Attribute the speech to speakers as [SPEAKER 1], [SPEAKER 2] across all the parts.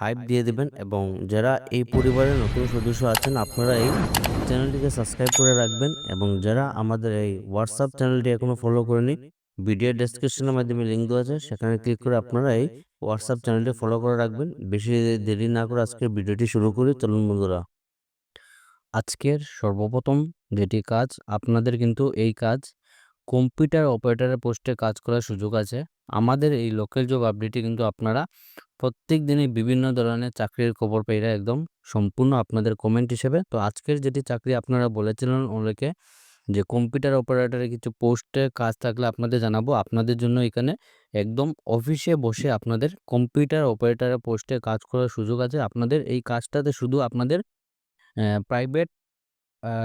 [SPEAKER 1] Hype দিয়ে দিবেন এবং যারা এই পরিবারের নতুন সদস্য আছেন, আপনারা এই চ্যানেলটিকে সাবস্ক্রাইব করে রাখবেন এবং যারা আমাদের এই হোয়াটসঅ্যাপ চ্যানেলটি এখনও ফলো করেনি ভিডিও ডেসক্রিপশনের মাধ্যমে লিঙ্ক দেওয়া আছে, সেখানে ক্লিক করে আপনারা এই হোয়াটসঅ্যাপ চ্যানেলটি ফলো করে রাখবেন। বেশি দেরি না করে আজকের ভিডিওটি শুরু করি, চলুন বন্ধুরা। আজকের সর্বপ্রথম যেটি কাজ, আপনাদের কিন্তু এই কাজ কম্পিউটার অপারেটরের পোস্টে কাজ করার সুযোগ আছে। আমাদের এই লোকাল জব আপডেটে কিন্তু আপনারা প্রত্যেক দিনই বিভিন্ন ধরনের চাকরির খবর পেয়ে একদম সম্পূর্ণ আপনাদের কমেন্ট হিসেবে। তো আজকের যেটি চাকরি আপনারা বলেছিলেন অনেকে যে কম্পিউটার অপারেটরে কিছু পোস্টে কাজ থাকলে আপনাদের জানাব। আপনাদের জন্য এখানে একদম অফিসে বসে আপনাদের কম্পিউটার অপারেটরের পোস্টে কাজ করার সুযোগ আছে। আপনাদের এই কাজটাতে শুধু আপনাদের প্রাইভেট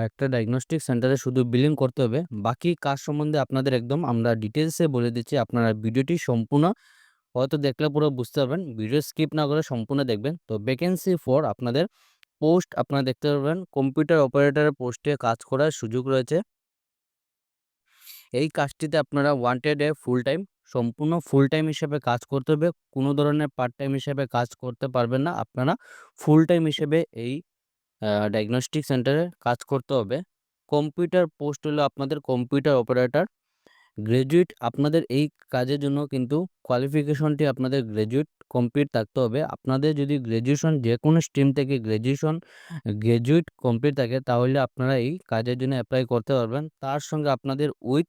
[SPEAKER 1] একটা ডায়াগনস্টিক সেন্টারে শুধু বিলিং করতে হবে। বাকি কাজ সম্বন্ধে আপনাদের একদম আমরা ডিটেলসে বলে দিচ্ছি, আপনারা ভিডিওটি সম্পূর্ণ হয়তো দেখলে পুরো বুঝতে পারবেন। ভিডিও স্কিপ না করে সম্পূর্ণ দেখবেন। তো ভ্যাকেন্সি ফর আপনাদের পোস্ট আপনারা দেখতে পারবেন কম্পিউটার অপারেটরের পোস্টে কাজ করার সুযোগ রয়েছে। এই কাজটিতে আপনারা ওয়ান্টেড এ ফুল টাইম সম্পূর্ণ ফুল টাইম হিসেবে কাজ করতে হবে। কোনো ধরনের পার্ট টাইম হিসেবে কাজ করতে পারবেন না। আপনারা ফুল টাইম হিসেবে এই ডায়াগনস্টিক সেন্টারে কাজ করতে হবে। কম্পিউটার পোস্ট হলো আপনাদের কম্পিউটার অপারেটর গ্র্যাজুয়েট আপনাদের এই কাজের জন্য কিন্তু কোয়ালিফিকেশনটি আপনাদের গ্র্যাজুয়েট কমপ্লিট থাকতে হবে। আপনাদের যদি গ্র্যাজুয়েশন যে কোনো স্ট্রিম থেকে গ্র্যাজুয়েশন গ্র্যাজুয়েট কমপ্লিট থাকে, তাহলে আপনারা এই কাজের জন্য অ্যাপ্লাই করতে পারবেন। তার সঙ্গে আপনাদের with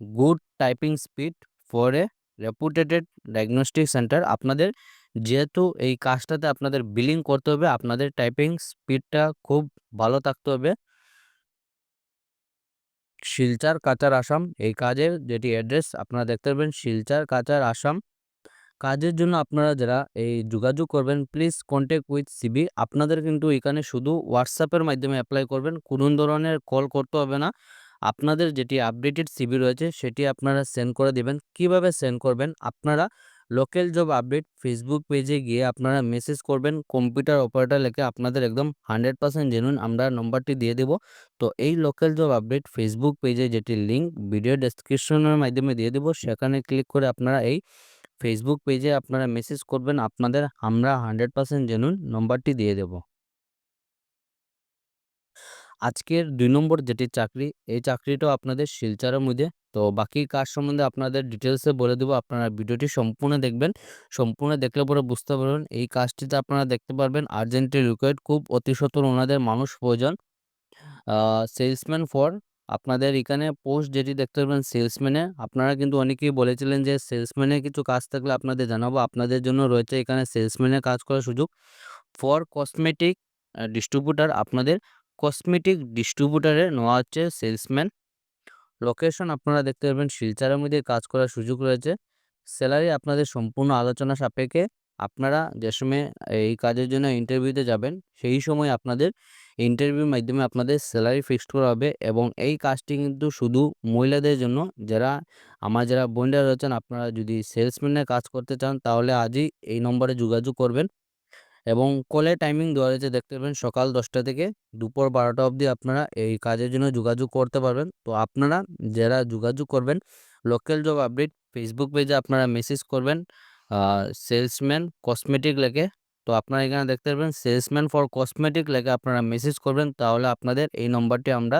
[SPEAKER 1] good typing speed for a reputed diagnostic centre আপনাদের যেহেতু এই কাজটাতে আপনাদের বিলিং করতে হবে, আপনাদের টাইপিং স্পিডটা খুব ভালো থাকতে হবে। শিলচার কাচার আসাম, এই কাজের যেটি অ্যাড্রেস আপনারা দেখতে পারবেন শিলচার কাচার আসাম। কাজের জন্য আপনারা যারা এই যোগাযোগ করবেন প্লিজ কন্ট্যাক্ট উইথ সিবি আপনাদের কিন্তু এখানে শুধু হোয়াটসঅ্যাপের মাধ্যমে অ্যাপ্লাই করবেন, কোনো ধরনের কল করতে হবে না। আপনাদের যেটি আপডেটেড সিবি রয়েছে, সেটি আপনারা সেন্ড করে দেবেন। কীভাবে সেন্ড করবেন? আপনারা লোকাল জব আপডেট ফেসবুক পেজে গিয়ে আপনারা মেসেজ করবেন। কম্পিউটার অপারেটর লেখে আপনাদের একদম হান্ড্রেড পার্সেন্ট জেনুইন আমরা নম্বরটি দিয়ে দেব। তো এই লোকাল জব আপডেট ফেসবুক পেজে যেটি লিঙ্ক ভিডিও ডেসক্রিপশনের মাধ্যমে দিয়ে দেবো, সেখানে ক্লিক করে আপনারা এই ফেসবুক পেজে আপনারা মেসেজ করবেন। আপনাদের আমরা হান্ড্রেড পার্সেন্ট জেনুইন নম্বরটি দিয়ে দেব। আজকের দুই নম্বর যেটি চাকরি, এই চাকরিটাও আপনাদের শিলচারের মধ্যে। তো বাকি কাজ সম্বন্ধে আপনাদের ডিটেলসে বলে দেবো, আপনারা ভিডিওটি সম্পূর্ণ দেখবেন। সম্পূর্ণ দেখলে পরে বুঝতে পারবেন, এই কাজটিতে আপনারা দেখতে পারবেন আর্জেন্টি রিকোয়ার্ড খুব অতি সত্তর ওনাদের মানুষ প্রয়োজন। সেলসম্যান ফর আপনাদের এখানে পোস্ট যেটি দেখতে পারবেন সেলসম্যানে আপনারা কিন্তু অনেকেই বলেছিলেন যে সেলসম্যানের কিছু কাজ থাকলে আপনাদের জানাব, আপনাদের জন্য রয়েছে এখানে সেলসম্যানের কাজ করার সুযোগ। ফর কসমেটিক ডিস্ট্রিবিউটার আপনাদের কসমেটিক ডিস্ট্রিবিউটারে নেওয়া হচ্ছে সেলসম্যান লোকেশন আপনারা দেখতে পারবেন, শিলচারের মধ্যে কাজ করার সুযোগ রয়েছে। স্যালারি আপনাদের সম্পূর্ণ আলোচনা সাপেক্ষে আপনারা যে সময় এই কাজের জন্য ইন্টারভিউতে যাবেন, সেই সময় আপনাদের ইন্টারভিউর মাধ্যমে আপনাদের স্যালারি ফিক্সড করা হবে এবং এই কাজটি কিন্তু শুধু মহিলাদের জন্য, যারা আমার যারা বোনরা রয়েছেন, আপনারা যদি সেলসম্যানের কাজ করতে চান, তাহলে আজই এই নম্বরে যোগাযোগ করবেন। এবং কলের টাইমিং দেওয়া রয়েছে, দেখতে পাবেন সকাল দশটা থেকে দুপুর বারোটা অবধি আপনারা এই কাজের জন্য যোগাযোগ করতে পারবেন। তো আপনারা যারা যোগাযোগ করবেন লোকাল জব আপডেট ফেসবুক পেজে আপনারা মেসেজ করবেন সেলসম্যান কসমেটিক লেখে তো আপনারা এখানে দেখতে পারবেন সেলসম্যান ফর কসমেটিক লেখে আপনারা মেসেজ করবেন, তাহলে আপনাদের এই নম্বরটি আমরা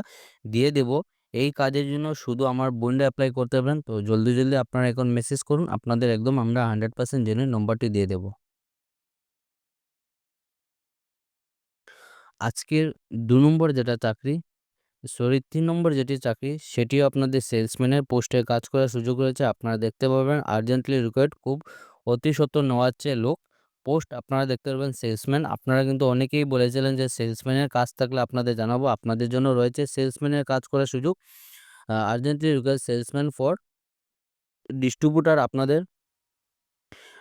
[SPEAKER 1] দিয়ে দেব। এই কাজের জন্য শুধু আমার বোনরা অ্যাপ্লাই করতে পারেন, তো জলদি জলদি আপনারা এখন মেসেজ করুন, আপনাদের একদম আমরা হান্ড্রেড পার্সেন্ট জেনে নম্বরটি দিয়ে দেবো। আজকের দু নম্বর যেটা চাকরি সরি তিন নম্বর যেটি চাকরি, সেটিও আপনাদের সেলসম্যানের পোস্টে কাজ করার সুযোগ রয়েছে। আপনারা দেখতে পাবেন আর্জেন্টলি রিকোয়ার্ড খুব অতি সত্তর নেওয়াচ্ছে লোক পোস্ট আপনারা দেখতে পারবেন সেলসম্যান আপনারা কিন্তু অনেকেই বলেছিলেন যে সেলসম্যানের কাজ থাকলে আপনাদের জানাব, আপনাদের জন্য রয়েছে সেলসম্যানের কাজ করার সুযোগ। Urgently required salesman for distributor আপনাদের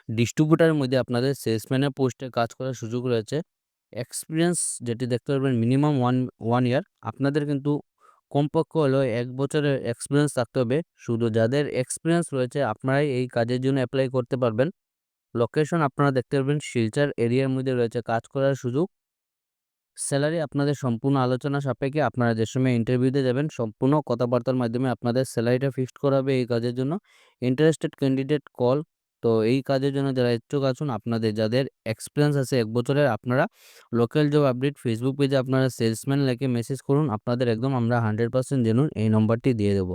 [SPEAKER 1] ডিস্ট্রিবিউটারের মধ্যে আপনাদের সেলসম্যানের পোস্টে কাজ করার সুযোগ রয়েছে। এক্সপিরিয়েন্স যেটি দেখতে পারবেন মিনিমাম ওয়ান ওয়ান ইয়ার আপনাদের কিন্তু কমপক্ষে হলেও এক বছরের এক্সপিরিয়েন্স থাকতে হবে। শুধু যাদের এক্সপিরিয়েন্স রয়েছে, আপনারাই এই কাজের জন্য অ্যাপ্লাই করতে পারবেন। লোকেশন আপনারা দেখতে পারবেন, শিলচর এরিয়ার মধ্যে রয়েছে, কাজ করার সুযোগ। স্যালারি আপনাদের সম্পূর্ণ আলোচনা সাপেক্ষে আপনারা যে সময় ইন্টারভিউতে যাবেন, সম্পূর্ণ কথাবার্তার মাধ্যমে আপনাদের স্যালারিটা ফিক্সড করা হবে এই কাজের জন্য। Interested candidate call. তো এই কাজের জন্য যারা ইচ্ছুক আছেন আপনাদের যাদের এক্সপিরিয়েন্স আছে এক বছরের আপনারা লোকাল জব আপডেট ফেসবুক পেজে আপনারা সেলসম্যান লিখে মেসেজ করুন। আপনাদের একদম আমরা হান্ড্রেড পার্সেন্ট জেনুন এই নম্বরটি দিয়ে দেব।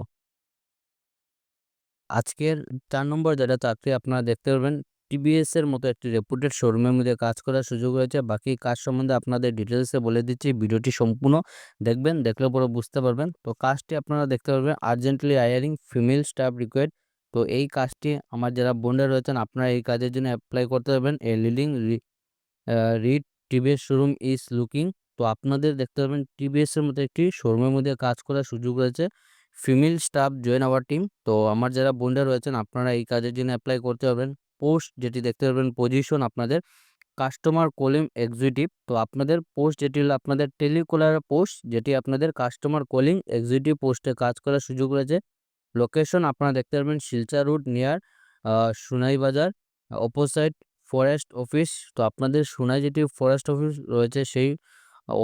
[SPEAKER 1] আজকের চার নম্বর যেটা চাকরি আপনারা দেখতে পারবেন টিভিএস এর মতো একটি রেপুটেড শোরুমের মধ্যে কাজ করার সুযোগ রয়েছে। বাকি কাজ সম্বন্ধে আপনাদের ডিটেলসে বলে দিচ্ছি। ভিডিওটি সম্পূর্ণ দেখবেন, দেখলে পরে বুঝতে পারবেন। তো কাজটি আপনারা দেখতে পারবেন urgently hiring female staff required. তো এই কাজটি আমার যারা বোনরা রয়েছেন, আপনারা এই কাজের জন্য অ্যাপ্লাই করতে পারবেন। A leading read TVS showroom is looking. তো আপনাদের দেখতে পারবেন, টিভিএস এর মতো একটি শোরুমের মধ্যে কাজ করার সুযোগ রয়েছে। Female staff join our team. তো আমার যারা বোনরা রয়েছেন, আপনারা এই কাজের জন্য অ্যাপ্লাই করতে পারবেন। পোস্ট যেটি দেখতে পারবেন পজিশন আপনাদের কাস্টমার কলিং এক্সিকিউটিভ। তো আপনাদের পোস্ট যেটি হলো আপনাদের টেলিকলার পোস্ট যেটি আপনাদের কাস্টমার কলিং এক্সিকিউটিভ পোস্টে কাজ করার সুযোগ রয়েছে। লোকেশন আপনারা দেখতে পারবেন শিলচা রোড নিয়ার সোনাই বাজার অপোসাইড ফরেস্ট অফিস। তো আপনাদের সোনাই যেটি ফরেস্ট অফিস রয়েছে সেই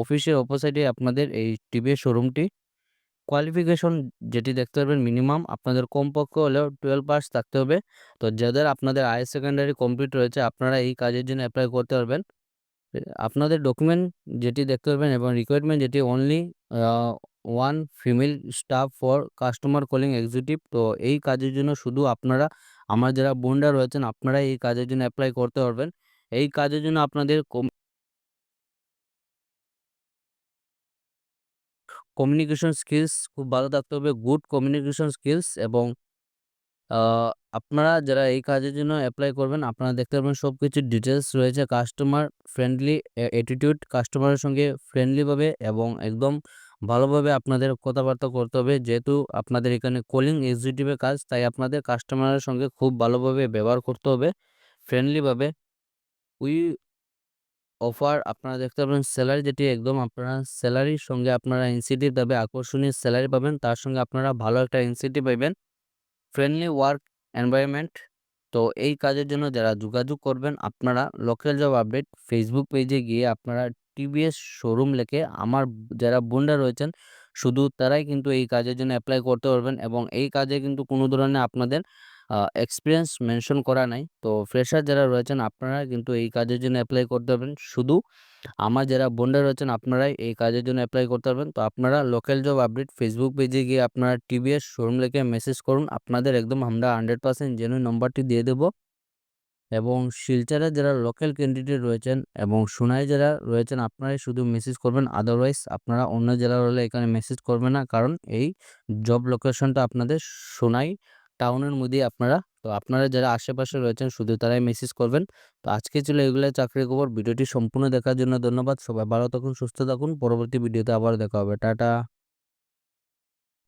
[SPEAKER 1] অফিসের অপোসাইডে আপনাদের এই টিভিএস শোরুমটি। কোয়ালিফিকেশন যেটি দেখতে পারবেন মিনিমাম আপনাদের কমপক্ষে হলেও 12 পাস থাকতে হবে। তো যাদের আপনাদের হায়ার সেকেন্ডারি কমপ্লিট রয়েছে, আপনারা এই কাজের জন্য অ্যাপ্লাই করতে পারবেন। আপনাদের ডকুমেন্ট যেটি দেখতে পারবেন এবং রিকোয়ারমেন্ট যেটি only one female staff for customer calling executive. তো এই কাজের জন্য শুধু আপনারা, আমার যারা বোনরা রয়েছেন, আপনারাই এই কাজের জন্য অ্যাপ্লাই করতে পারবেন। এই কাজের জন্য আপনাদের কম কমিউনিকেশন স্কিলস খুব ভালো থাকতে হবে। গুড কমিউনিকেশন স্কিলস এবং আপনারা যারা এই কাজের জন্য অ্যাপ্লাই করবেন, আপনারা দেখতে পারবেন সবকিছুর ডিটেলস রয়েছে। কাস্টমার ফ্রেন্ডলি অ্যাটিটিউড কাস্টমারের সঙ্গে ফ্রেন্ডলিভাবে এবং একদম ভালোভাবে আপনাদের কথাবার্তা করতে হবে। যেহেতু আপনাদের এখানে কলিং এক্সিকিউটিভের কাজ, তাই আপনাদের কাস্টমারের সঙ্গে খুব ভালোভাবে ব্যবহার করতে হবে ফ্রেন্ডলিভাবে উই অফার আপনারা দেখতে পাবেন স্যালারি যেটি একদম আপনারা স্যালারির সঙ্গে আপনারা ইনসেনটিভ পাবে আকর্ষণীয় স্যালারি পাবেন। তার সঙ্গে আপনারা ভালো একটা ইনসেনটিভ পাবেন ফ্রেন্ডলি ওয়ার্ক এনভায়রনমেন্ট। তো এই কাজের জন্য যারা যোগাযোগ করবেন, আপনারা লোকাল জব আপডেট ফেসবুক পেজে গিয়ে আপনারা টিভিএস শোরুম লেখে আমার যারা বোনরা রয়েছেন, শুধু তারাই কিন্তু এই কাজের জন্য অ্যাপ্লাই করতে পারবেন এবং এই কাজে কিন্তু কোনো ধরনের আপনাদের এক্সপিরিয়েন্স মেনশন করা নাই। তো ফ্রেশার যারা রয়েছেন, আপনারা কিন্তু এই কাজের জন্য অ্যাপ্লাই করতে পারবেন। শুধু আমার যারা বোনরা রয়েছেন, আপনারাই এই কাজের জন্য অ্যাপ্লাই করতে পারবেন। তো আপনারা লোকাল জব আপডেট ফেসবুক পেজে গিয়ে আপনারা টিভিএস শোরুম লিখে মেসেজ করুন। আপনাদের একদম আমরা 100% জেনুইন নম্বরটি দিয়ে দেব। এবং শিলচরে যারা লোকাল ক্যান্ডিডেট রয়েছেন এবং সোনাই যারা রয়েছেন, আপনারাই শুধু মেসেজ করবেন। আদারওয়াইজ আপনারা অন্য জেলার হলে এখানে মেসেজ করবেন না। কারণ এই জব লোকেশনটা আপনাদের সোনাই টাউনের মধ্যেই আপনারা তো আপনারা যারা আশেপাশে রয়েছেন শুধু তারাই মেসেজ করবেন। তো আজকে ছিল এগুলো চাকরি খবর। ভিডিওটি সম্পূর্ণ দেখার জন্য ধন্যবাদ। সবাই ভালো থাকুন, সুস্থ থাকুন। পরবর্তী ভিডিওতে আবার দেখা হবে। টাটা।